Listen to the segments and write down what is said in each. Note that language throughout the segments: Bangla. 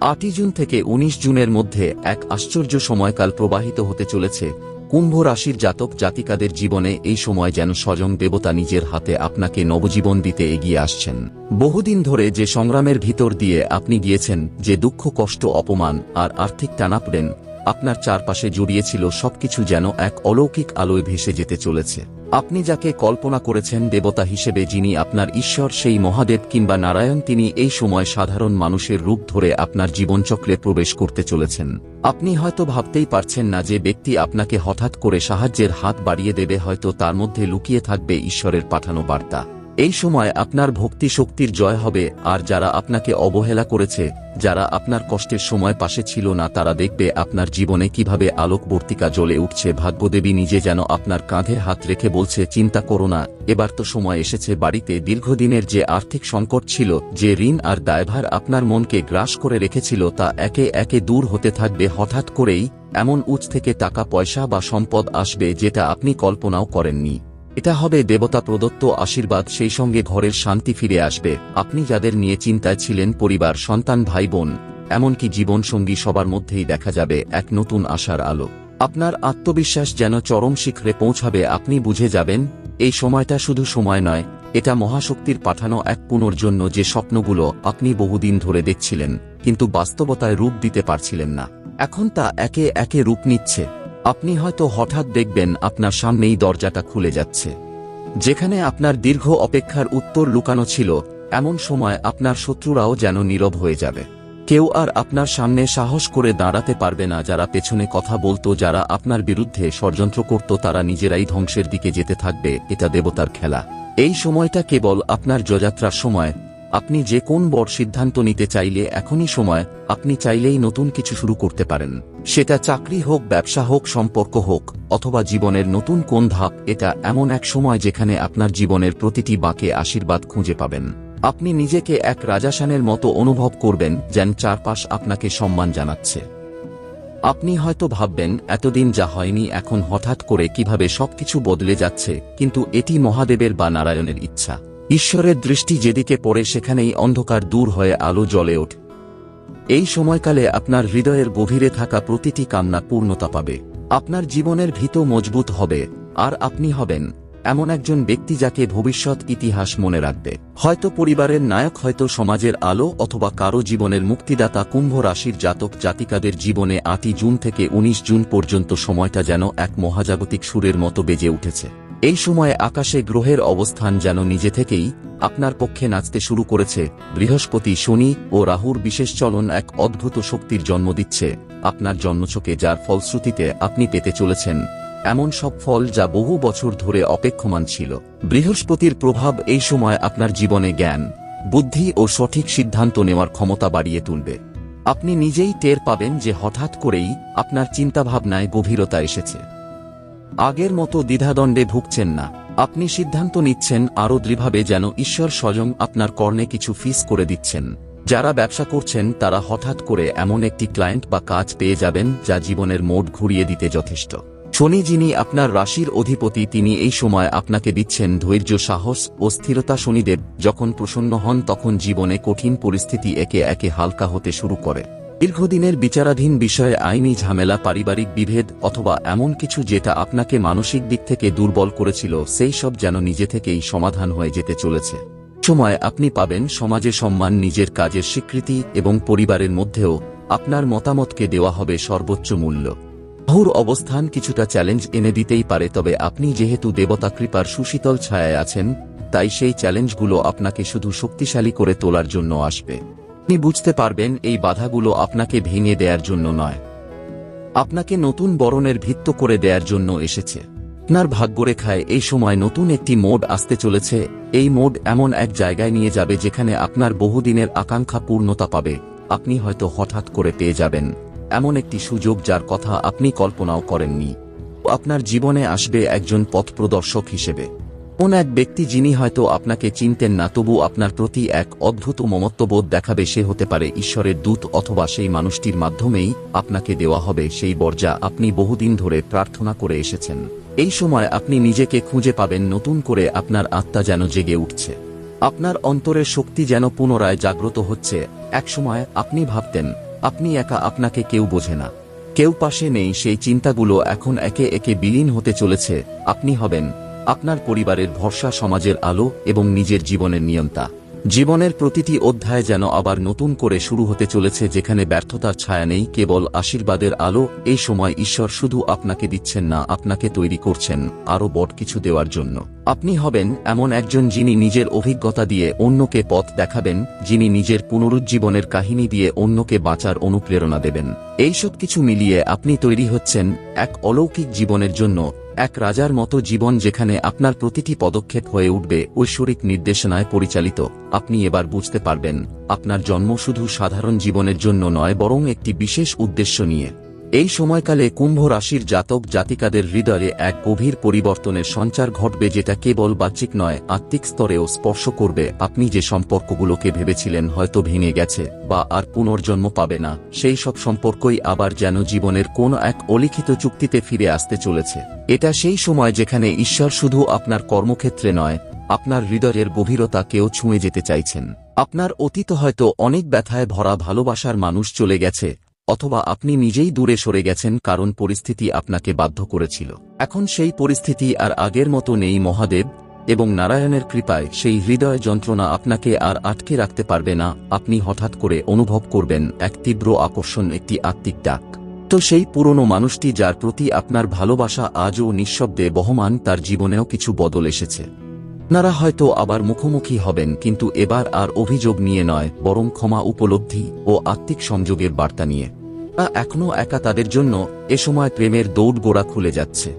আটই জুন থেকে ১৯ জুনের মধ্যে এক আশ্চর্য সময়কাল প্রবাহিত হতে চলেছে। কুম্ভ রাশির জাতক জাতিকাদের জীবনে এই সময় যেন স্বজন দেবতা নিজের হাতে আপনাকে নবজীবন দিতে এগিয়ে আসছেন। বহুদিন ধরে যে সংগ্রামের ভিতর দিয়ে আপনি গিয়েছেন, যে দুঃখ, কষ্ট, অপমান আর আর্থিক টানাপড়েন আপনার চারপাশে জড়িয়েছিল সবকিছু যেন এক অলৌকিক আলোয় ভেসে যেতে চলেছে। আপনি যাকে কল্পনা করেছেন দেবতা হিসেবে যিনি আপনার ঈশ্বর, সেই মহাদেব কিংবা নারায়ণ, তিনি এই সময় সাধারণ মানুষের রূপ ধরে আপনার জীবনচক্রে প্রবেশ করতে চলেছেন। আপনি হয়তো ভাবতেই পারছেন না যে ব্যক্তি আপনাকে হঠাৎ করে সাহায্যের হাত বাড়িয়ে দেবে, হয়তো তার মধ্যে লুকিয়ে থাকবে ঈশ্বরের পাঠানো বার্তা। এই সময় আপনার ভক্তি শক্তির জয় হবে, আর যারা আপনাকে অবহেলা করেছে, যারা আপনার কষ্টের সময় পাশে ছিল না, তারা দেখবে আপনার জীবনে কীভাবে আলোকবর্তিকা জ্বলে উঠছে। ভাগ্যদেবী নিজে যেন আপনার কাঁধে হাত রেখে বলছে, চিন্তা করো না, এবার তো সময় এসেছে বাড়িতে। দীর্ঘদিনের যে আর্থিক সংকট ছিল, যে ঋণ আর দায়ভার আপনার মনকে গ্রাস করে রেখেছিল, তা একে একে দূর হতে থাকবে। হঠাৎ করেই এমন উচ থেকে টাকা, পয়সা বা সম্পদ আসবে, যেটা আপনি কল্পনাও করেননি। এটা হবে দেবতা প্রদত্ত আশীর্বাদ, সেই সঙ্গে ঘরের শান্তি ফিরে আসবে। আপনি যাদের নিয়ে চিন্তায় ছিলেন, পরিবার, সন্তান, ভাই, বোন, এমনকি জীবনসঙ্গী, সবার মধ্যেই দেখা যাবে এক নতুন আশার আলো। আপনার আত্মবিশ্বাস যেন চরম শিখরে পৌঁছাবে, আপনি বুঝে যাবেন, এই সময়টা শুধু সময় নয়, এটা মহাশক্তির পাঠানো এক পুনর্জন্য যে স্বপ্নগুলো আপনি বহুদিন ধরে দেখছিলেন, কিন্তু বাস্তবতায় রূপ দিতে পারছিলেন না। এখন তা একে একে রূপ নিচ্ছে। আপনি হয়তো হঠাৎ দেখবেন আপনার সামনেই দরজাটা খুলে যাচ্ছে। যেখানে আপনার দীর্ঘ অপেক্ষার উত্তর লুকানো ছিল, এমন সময় আপনার শত্রুরাও যেন নীরব হয়ে যাবে। কেউ আর আপনার সামনে সাহস করে দাঁড়াতে পারবে না, যারা পেছনে কথা বলতো, যারা আপনার বিরুদ্ধে ষড়যন্ত্র করত, তারা নিজেরাই ধ্বংসের দিকে যেতে থাকবে, এটা দেবতার খেলা। এই সময়টা কেবল আপনার জযাত্রার সময় আপনি যে কোন বড় সিদ্ধান্ত নিতে চাইলে এখনই সময়, আপনি চাইলেই নতুন কিছু শুরু করতে পারেন। সেটা চাকরি হোক, ব্যবসা হোক, সম্পর্ক হোক, অথবা জীবনের নতুন কোন ধাপ, এটা এমন এক সময় যেখানে আপনার জীবনের প্রতিটি বাঁকে আশীর্বাদ খুঁজে পাবেন। আপনি নিজেকে এক রাজাসানের মতো অনুভব করবেন, যেন চারপাশ আপনাকে সম্মান জানাচ্ছে। আপনি হয়তো ভাববেন, এতদিন যা হয়নি, এখন হঠাৎ করে কীভাবে সবকিছু বদলে যাচ্ছে? কিন্তু এটি মহাদেবের বা নারায়ণের ইচ্ছা। ঈশ্বরের দৃষ্টি যেদিকে পড়ে সেখানেই অন্ধকার দূর হয়ে আলো জ্বলে ওঠে। এই সময়কালে আপনার হৃদয়ের গভীরে থাকা প্রতিটি কামনা পূর্ণতা পাবে। আপনার জীবনের ভিত মজবুত হবে, আর আপনি হবেন এমন একজন ব্যক্তি যাকে ভবিষ্যৎ ইতিহাস মনে রাখবে। হয়তো পরিবারের নায়ক, হয়তো সমাজের আলো, অথবা কারও জীবনের মুক্তিদাতা কুম্ভ রাশির জাতক জাতিকাদের জীবনে আটই জুন থেকে ১৯ জুন পর্যন্ত সময়টা যেন এক মহাজাগতিক সুরের মতো বেজে উঠেছে। এই সময়ে আকাশে গ্রহের অবস্থান যেন নিজে থেকেই আপনার পক্ষে নাচতে শুরু করেছে। বৃহস্পতি, শনি ও রাহুর বিশেষ চলন এক অদ্ভুত শক্তির জন্ম দিচ্ছে। আপনার জন্মছকে যার ফলশ্রুতিতে আপনি পেতে চলেছেন, এমন সব ফল যা বহু বছর ধরে অপেক্ষমান ছিল। বৃহস্পতির প্রভাব এই সময় আপনার জীবনে জ্ঞান, বুদ্ধি ও সঠিক সিদ্ধান্ত নেওয়ার ক্ষমতা বাড়িয়ে তুলবে। আপনি নিজেই টের পাবেন যে হঠাৎ করেই আপনার চিন্তাভাবনায় গভীরতা এসেছে। আগের মতো দ্বিধাদণ্ডে ভুগছেন না। আপনি সিদ্ধান্ত নিচ্ছেন আরও দৃঢ়ভাবে যেন ঈশ্বর স্বয়ং আপনার কর্ণে কিছু ফিস করে দিচ্ছেন। যারা ব্যবসা করছেন, তারা হঠাৎ করে এমন একটি ক্লায়েন্ট বা কাজ পেয়ে যাবেন, যা জীবনের মোড ঘুরিয়ে দিতে যথেষ্ট। শনি যিনি আপনার রাশির অধিপতি, তিনি এই সময় আপনাকে দিচ্ছেন ধৈর্য, সাহস ও স্থিরতা শনিদেব। যখন প্রসন্ন হন, তখন জীবনে কঠিন পরিস্থিতি একে একে হালকা হতে শুরু করে। দীর্ঘদিনের বিচারাধীন বিষয়ে আইনি ঝামেলা, পারিবারিক বিভেদ অথবা এমন কিছু যেটা আপনাকে মানসিক দিক থেকে দুর্বল করেছিল, সেই সব যেন নিজে থেকেই সমাধান হয়ে যেতে চলেছে। সময় আপনি পাবেন সমাজে সম্মান, নিজের কাজের স্বীকৃতি এবং পরিবারের মধ্যেও আপনার মতামতকে দেওয়া হবে সর্বোচ্চ মূল্য। রাহুর অবস্থান কিছুটা চ্যালেঞ্জ এনে দিতেই পারে, তবে আপনি যেহেতু দেবতা কৃপার সুশীতল ছায়ায় আছেন, তাই সেই চ্যালেঞ্জগুলো আপনাকে শুধু শক্তিশালী করে তোলার জন্য আসবে। আপনি বুঝতে পারবেন এই বাধাগুলো আপনাকে ভেঙে দেওয়ার জন্য নয়। আপনাকে নতুন বরণের ভিত্ত করে দেওয়ার জন্য এসেছে। আপনার ভাগ্যরেখায় এই সময় নতুন একটি মোড আসতে চলেছে। এই মোড এমন এক জায়গায় নিয়ে যাবে যেখানে আপনার বহুদিনের আকাঙ্ক্ষা পূর্ণতা পাবে। আপনি হয়তো হঠাৎ করে পেয়ে যাবেন। এমন একটি সুযোগ যার কথা আপনি কল্পনাও করেননি। আপনার জীবনে আসবে একজন পথ প্রদর্শক হিসেবে। কোন এক ব্যক্তি যিনি হয়তো আপনাকে চিনতেন না, তবু আপনার প্রতি এক অদ্ভুত মমত্ববোধ দেখাবে, সে হতে পারে ঈশ্বরের দূত অথবা সেই মানুষটির মাধ্যমেই আপনাকে দেওয়া হবে সেই বর্জা আপনি বহুদিন ধরে প্রার্থনা করে এসেছেন। এই সময় আপনি নিজেকে খুঁজে পাবেন, নতুন করে আপনার আত্মা যেন জেগে উঠছে। আপনার অন্তরের শক্তি যেন পুনরায় জাগ্রত হচ্ছে। একসময় আপনি ভাবতেন, আপনি একা আপনাকে কেউ বোঝে না। কেউ পাশে নেই, সেই চিন্তাগুলো এখন একে একে বিলীন হতে চলেছে। আপনি হবেন আপনার পরিবারের ভরসা সমাজের আলো এবং নিজের জীবনের নিয়ন্তা। জীবনের প্রতিটি অধ্যায় যেন আবার নতুন করে শুরু হতে চলেছে যেখানে ব্যর্থতার ছায়া নেই, কেবল আশীর্বাদের আলো। এই সময় ঈশ্বর শুধু আপনাকে দিচ্ছেন না, আপনাকে তৈরি করছেন আরও বড় কিছু দেওয়ার জন্য। আপনি হবেন এমন একজন যিনি নিজের অভিজ্ঞতা দিয়ে অন্যকে পথ দেখাবেন, যিনি নিজের পুনরুজ্জীবনের কাহিনী দিয়ে অন্যকে বাঁচার অনুপ্রেরণা দেবেন। এইসব কিছু মিলিয়ে আপনি তৈরি হচ্ছেন এক অলৌকিক জীবনের জন্য। এক রাজার মতো জীবন যেখানে আপনার প্রতিটি পদক্ষেপ হয়ে উঠবে, ঐশ্বরিক নির্দেশনায় পরিচালিত। আপনি এবার বুঝতে পারবেন, আপনার জন্ম শুধু সাধারণ জীবনের জন্য নয়, বরং একটি বিশেষ উদ্দেশ্য নিয়ে। এই সময়কালে কুম্ভ রাশির জাতক জাতিকাদের হৃদয়ে এক গভীর পরিবর্তনের সঞ্চার ঘটবে যেটা কেবল বাহ্যিক নয়, আত্মিক স্তরেও স্পর্শ করবে। আপনি যে সম্পর্কগুলোকে ভেবেছিলেন হয়তো ভেঙে গেছে বা আর পুনর্জন্ম পাবে না, সেই সব সম্পর্কই আবার যেন জীবনের কোন এক অলিখিত চুক্তিতে ফিরে আসতে চলেছে। এটা সেই সময় যেখানে ঈশ্বর শুধু আপনার কর্মক্ষেত্রে নয়, আপনার হৃদয়ের গভীরতা কেউ ছুঁয়ে যেতে চাইছেন। আপনার অতীত হয়তো অনেক ব্যথায় ভরা ভালোবাসার মানুষ চলে গেছে অথবা আপনি নিজেই দূরে সরে গেছেন কারণ পরিস্থিতি আপনাকে বাধ্য করেছিল। এখন সেই পরিস্থিতি আর আগের মতো নেই মহাদেব, এবং নারায়ণের কৃপায় সেই হৃদয় যন্ত্রণা আপনাকে আর আটকে রাখতে পারবে না, আপনি হঠাৎ করে অনুভব করবেন এক তীব্র আকর্ষণ, একটি আত্মিক ডাক। তো সেই পুরনো মানুষটি যার প্রতি আপনার ভালোবাসা আজও নিঃশব্দে বহমান, তার জীবনেও কিছু বদল এসেছে। আপনারা হয়তো আবার মুখোমুখি হবেন, কিন্তু এবার আর অভিযোগ নিয়ে নয়, বরং ক্ষমা উপলব্ধি ও আত্মিক সংযোগের বার্তা নিয়ে। এখনও একা তাদের জন্য এ সময় প্রেমের দৌড় গোড়া খুলে যাচ্ছে।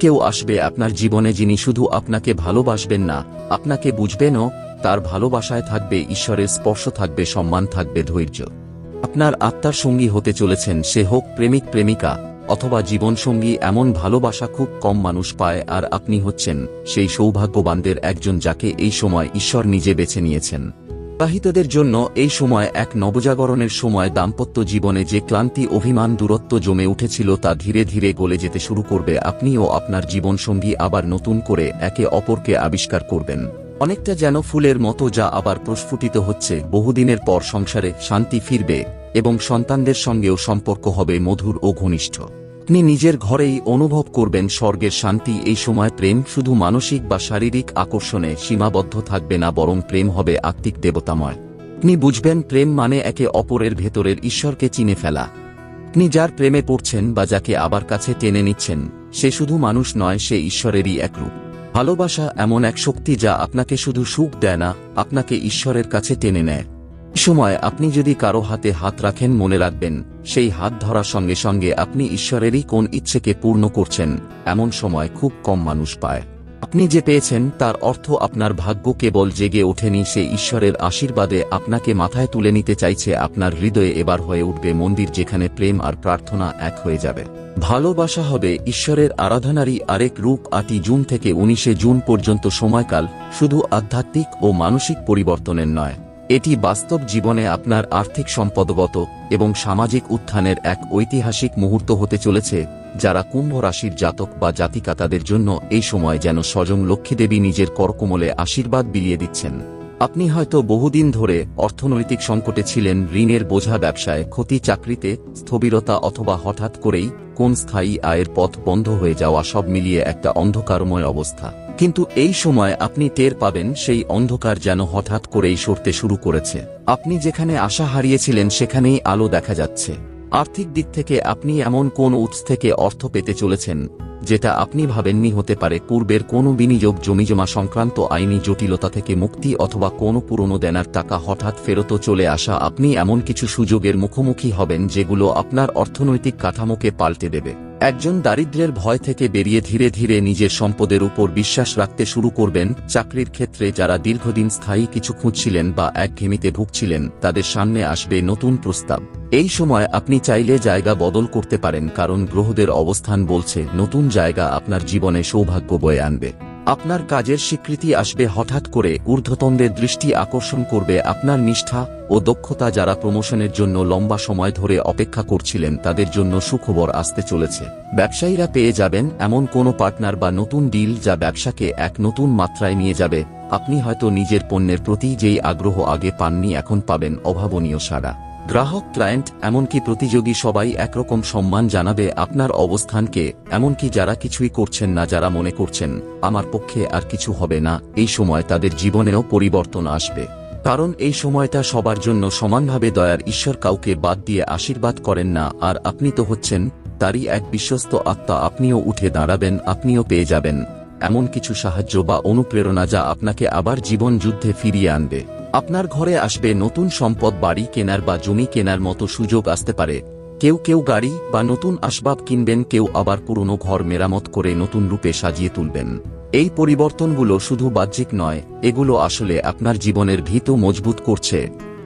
কেউ আসবে আপনার জীবনে যিনি শুধু আপনাকে ভালোবাসবেন না, আপনাকে বুঝবেনও, তার ভালোবাসায় থাকবে ঈশ্বরের স্পর্শ, থাকবে সম্মান, থাকবে ধৈর্য। আপনার আত্মার সঙ্গী হতে চলেছেন সে হোক প্রেমিক, প্রেমিকা, অথবা জীবনসঙ্গী, এমন ভালোবাসা খুব কম মানুষ পায়, আর আপনি হচ্ছেন সেই সৌভাগ্যবানদের একজন যাকে এই সময় ঈশ্বর নিজে বেছে নিয়েছেন। বিবাহিতদের জন্য এই সময় এক নবজাগরণের সময় দাম্পত্য জীবনে যে ক্লান্তি, অভিমান, দূরত্ব জমে উঠেছিল তা ধীরে ধীরে গলে যেতে শুরু করবে। আপনিও আপনার জীবনসঙ্গী আবার নতুন করে একে অপরকে আবিষ্কার করবেন। অনেকটা যেন ফুলের মতো যা আবার প্রস্ফুটিত হচ্ছে। বহুদিনের পর সংসারে শান্তি ফিরবে এবং সন্তানদের সঙ্গেও সম্পর্ক হবে মধুর ও ঘনিষ্ঠ। আপনি নিজের ঘরেই অনুভব করবেন স্বর্গের শান্তি। এই সময় প্রেম শুধু মানসিক বা শারীরিক আকর্ষণে সীমাবদ্ধ থাকবে না, বরং প্রেম হবে আত্মিক দেবতাময়। আপনি বুঝবেন, প্রেম মানে একে অপরের ভেতরের ঈশ্বরকে চিনে ফেলা। আপনি যার প্রেমে পড়ছেন বা যাকে আবার কাছে টেনে নিচ্ছেন, সে শুধু মানুষ নয়, সে ঈশ্বরেরই এক রূপ। ভালোবাসা এমন এক শক্তি যা আপনাকে শুধু সুখ দেয় না, আপনাকে ঈশ্বরের কাছে টেনে নেয়। সময় আপনি যদি কারও হাতে হাত রাখেন মনে রাখবেন, সেই হাত ধরার সঙ্গে সঙ্গে আপনি ঈশ্বরেরই কোন ইচ্ছেকে পূর্ণ করছেন, এমন সময় খুব কম মানুষ পায়। আপনি যে পেয়েছেন, তার অর্থ আপনার ভাগ্য কেবল জেগে ওঠেনি, সে ঈশ্বরের আশীর্বাদে আপনাকে মাথায় তুলে নিতে চাইছে, আপনার হৃদয়ে এবার হয়ে উঠবে মন্দির যেখানে প্রেম আর প্রার্থনা এক হয়ে যাবে। ভালোবাসা হবে ঈশ্বরের আরাধনারই আরেক রূপ আটি জুন থেকে উনিশে জুন পর্যন্ত সময়কাল, শুধু আধ্যাত্মিক ও মানসিক পরিবর্তনের নয়। এটি বাস্তব জীবনে আপনার আর্থিক সম্পদগত এবং সামাজিক উত্থানের এক ঐতিহাসিক মুহূর্ত হতে চলেছে, যারা কুম্ভ রাশির জাতক বা জাতিকাতাদের জন্য এই সময় যেন স্বজন লক্ষ্মীদেবী নিজের করকমলে আশীর্বাদ বিলিয়ে দিচ্ছেন। আপনি হয়তো বহুদিন ধরে অর্থনৈতিক সংকটে ছিলেন, ঋণের বোঝা ব্যবসায়, ক্ষতি চাকরিতে, স্থবিরতা অথবা হঠাৎ করেই কোন স্থায়ী আয়ের পথ বন্ধ হয়ে যাওয়া সব মিলিয়ে একটা অন্ধকারময় অবস্থা। কিন্তু এই সময় আপনি টের পাবেন সেই অন্ধকার যেন হঠাৎ করেই সরতে শুরু করেছে। আপনি যেখানে আশা হারিয়েছিলেন, সেখানেই আলো দেখা যাচ্ছে। আর্থিক দিক থেকে আপনি এমন কোন উৎস থেকে অর্থ পেতে চলেছেন, যেটা আপনি ভাবেননি হতে পারে পূর্বের কোনো বিনিয়োগ জমিজমা সংক্রান্ত আইনি জটিলতা থেকে মুক্তি অথবা কোনো পুরনো দেনার টাকা হঠাৎ ফেরত চলে আসা, আপনি এমন কিছু সুযোগের মুখোমুখি হবেন যেগুলো আপনার অর্থনৈতিক কাঠামোকে পাল্টে দেবে। একজন দারিদ্রের ভয় থেকে বেরিয়ে ধীরে ধীরে নিজের সম্পদের উপর বিশ্বাস রাখতে শুরু করবেন। চাকরির ক্ষেত্রে যারা দীর্ঘদিন স্থায়ী কিছু খুঁজছিলেন বা একঘেমিতে ভুগছিলেন, তাদের সামনে আসবে নতুন প্রস্তাব। এই সময় আপনি চাইলে জায়গা বদল করতে পারেন, কারণ গ্রহদের অবস্থান বলছে, নতুন জায়গা আপনার জীবনে সৌভাগ্য বয়ে আনবে। আপনার কাজের স্বীকৃতি আসবে হঠাৎ করে ঊর্ধ্বতনদের দৃষ্টি আকর্ষণ করবে আপনার নিষ্ঠা ও দক্ষতা যারা প্রমোশনের জন্য লম্বা সময় ধরে অপেক্ষা করছিলেন তাদের জন্য সুখবর আসতে চলেছে। ব্যবসায়ীরা পেয়ে যাবেন এমন কোনো পার্টনার বা নতুন ডিল যা ব্যবসাকে এক নতুন মাত্রায় নিয়ে যাবে। আপনি হয়তো নিজের পণ্যের প্রতি যেই আগ্রহ আগে পাননি এখন পাবেন অভাবনীয় সাড়া। গ্রাহক, ক্লায়েন্ট, এমনকি প্রতিযোগী সবাই একরকম সম্মান জানাবে আপনার অবস্থানকে, এমনকি যারা কিছুই করছেন না, যারা মনে করছেন, আমার পক্ষে আর কিছু হবে না। এই সময় তাদের জীবনেও পরিবর্তন আসবে। কারণ এই সময়টা সবার জন্য সমানভাবে দয়ার। ঈশ্বর কাউকে বাদ দিয়ে আশীর্বাদ করেন না, আর আপনি তো হচ্ছেন তারই এক বিশ্বস্ত আত্মা। আপনিও উঠে দাঁড়াবেন, আপনিও পেয়ে যাবেন। এমন কিছু সাহায্য বা অনুপ্রেরণা যা আপনাকে আবার জীবন যুদ্ধে ফিরিয়ে আনবে। আপনার ঘরে আসবে নতুন সম্পদ, বাড়ি কেনার বা জমি কেনার মতো সুযোগ আসতে পারে। কেউ কেউ গাড়ি বা নতুন আসবাব কিনবেন, কেউ আবার পুরনো ঘর মেরামত করে নতুন রূপে সাজিয়ে তুলবেন। এই পরিবর্তনগুলো শুধু বাহ্যিক নয়, এগুলো আসলে আপনার জীবনের ভীত মজবুত করছে।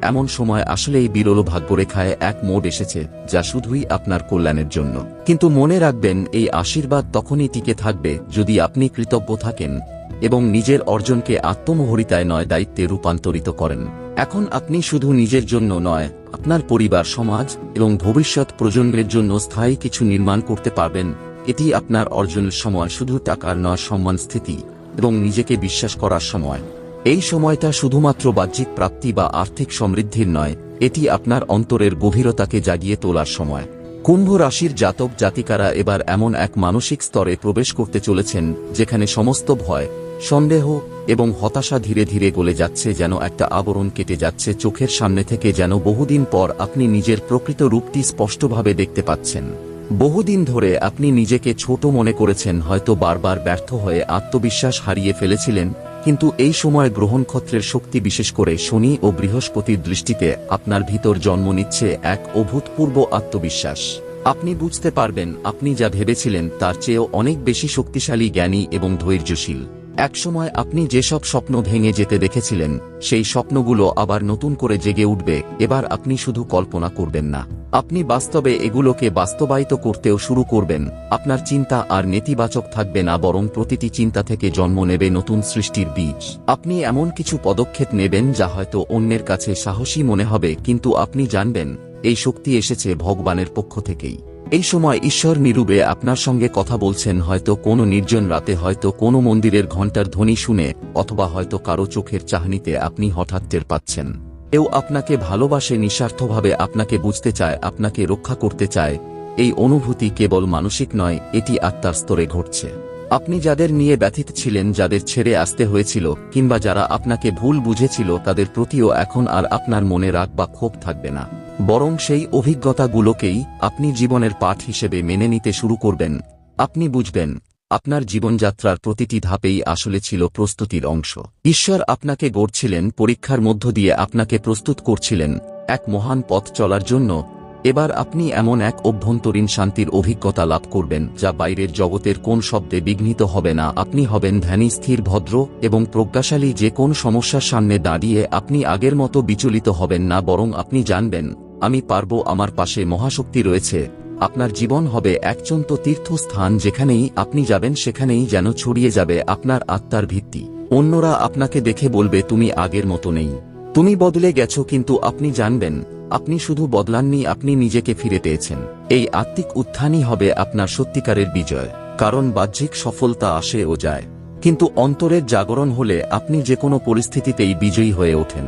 এমন সময় আসলেই বিরল ভাগ্যরেখায় এক মোড এসেছে, যা শুধুই আপনার কল্যাণের জন্য। কিন্তু মনে রাখবেন, এই আশীর্বাদ তখনই টিকে থাকবে যদি আপনি কৃতজ্ঞ থাকেন। এবং নিজের অর্জনকে আত্মমোহরিতায় নয় দায়িত্বে রূপান্তরিত করেন। এখন আপনি শুধু নিজের জন্য নয়, আপনার পরিবার, সমাজ এবং ভবিষ্যৎ প্রজন্মের জন্য স্থায়ী কিছু নির্মাণ করতে পারবেন। এটি আপনার অর্জনের সময়, শুধু টাকার নয়, সম্মান, স্থিতি এবং নিজেকে বিশ্বাস করার সময়। এই সময়টা শুধুমাত্র বাহ্যিক প্রাপ্তি বা আর্থিক সমৃদ্ধির নয়, এটি আপনার অন্তরের গভীরতাকে জাগিয়ে তোলার সময়। কুম্ভ রাশির জাতক জাতিকারা এবার এমন এক মানসিক স্তরে প্রবেশ করতে চলেছেন, যেখানে সমস্ত ভয় সন্দেহ এবং হতাশা ধীরে ধীরে গলে যাচ্ছে যেন একটা আবরণ কেটে যাচ্ছে চোখের সামনে থেকে যেন বহুদিন পর আপনি নিজের প্রকৃত রূপটি স্পষ্টভাবে দেখতে পাচ্ছেন। বহুদিন ধরে আপনি নিজেকে ছোট মনে করেছেন, হয়তো বারবার ব্যর্থ হয়ে আত্মবিশ্বাস হারিয়ে ফেলেছিলেন, কিন্তু এই সময় গ্রহণক্ষত্রের শক্তি বিশেষ করে শনি ও বৃহস্পতির দৃষ্টিতে আপনার ভিতর জন্ম নিচ্ছে এক অভূতপূর্ব আত্মবিশ্বাস। আপনি বুঝতে পারবেন, আপনি যা ভেবেছিলেন তার চেয়েও অনেক বেশি শক্তিশালী, জ্ঞানী এবং ধৈর্যশীল। একসময় আপনি যেসব স্বপ্ন ভেঙে যেতে দেখেছিলেন, সেই স্বপ্নগুলো আবার নতুন করে জেগে উঠবে, এবার আপনি শুধু কল্পনা করবেন না। আপনি বাস্তবে এগুলোকে বাস্তবায়িত করতেও শুরু করবেন, আপনার চিন্তা আর নেতিবাচক থাকবে না, বরং প্রতিটি চিন্তা থেকে জন্ম নেবে নতুন সৃষ্টির বীজ। আপনি এমন কিছু পদক্ষেপ নেবেন যা হয়তো অন্যের কাছে সাহসী মনে হবে, কিন্তু আপনি জানবেন, এই শক্তি এসেছে ভগবানের পক্ষ থেকেই। এই সময় ঈশ্বর নিরূপে আপনার সঙ্গে কথা বলছেন, হয়তো কোনো নির্জন রাতে, হয়তো কোনো মন্দিরের ঘণ্টার ধ্বনি শুনে, অথবা হয়তো কারও চোখের চাহনিতে আপনি হঠাৎ টের পাচ্ছেন। কেউ আপনাকে ভালোবাসে, নিঃস্বার্থভাবে আপনাকে বুঝতে চায়, আপনাকে রক্ষা করতে চায়, এই অনুভূতি কেবল মানসিক নয়, এটি আত্মার স্তরে ঘটছে। আপনি যাদের নিয়ে ব্যথিত ছিলেন, যাদের ছেড়ে আসতে হয়েছিল, কিংবা যারা আপনাকে ভুল বুঝেছিল, তাদের প্রতিও এখন আর আপনার মনে রাগ বা ক্ষোভ থাকবে না। বরং সেই অভিজ্ঞতাগুলোকেই আপনি জীবনের পাঠ হিসেবে মেনে নিতে শুরু করবেন। আপনি বুঝবেন, আপনার জীবনযাত্রার প্রতিটি ধাপেই আসলে ছিল প্রস্তুতির অংশ। ঈশ্বর আপনাকে গড়ছিলেন, পরীক্ষার মধ্য দিয়ে আপনাকে প্রস্তুত করছিলেন, এক মহান পথ চলার জন্য। এবার আপনি এমন এক অভ্যন্তরীণ শান্তির অভিজ্ঞতা লাভ করবেন, যা বাইরের জগতের কোন শব্দে বিঘ্নিত হবে না। আপনি হবেন ধ্যানী, স্থির, ভদ্র এবং প্রজ্ঞাশালী যে কোন সমস্যার সামনে দাঁড়িয়ে আপনি আগের মতো বিচলিত হবেন না, বরং আপনি জানবেন আমি পারব, আমার পাশে মহাশক্তি রয়েছে। আপনার জীবন হবে একচন্ত তীর্থস্থান যেখানেই আপনি যাবেন, সেখানেই যেন ছড়িয়ে যাবে আপনার আত্মার ভিত্তি। অন্যরা আপনাকে দেখে বলবে, তুমি আগের মতো নেই। তুমি বদলে গেছো, কিন্তু আপনি জানবেন, আপনি শুধু বদলাননি, আপনি নিজেকে ফিরে পেয়েছেন। এই আত্মিক উত্থানই হবে আপনার সত্যিকারের বিজয়। কারণ বাহ্যিক সফলতা আসে ও যায়। কিন্তু অন্তরের জাগরণ হলে আপনি যে কোনো পরিস্থিতিতেই বিজয়ী হয়ে ওঠেন।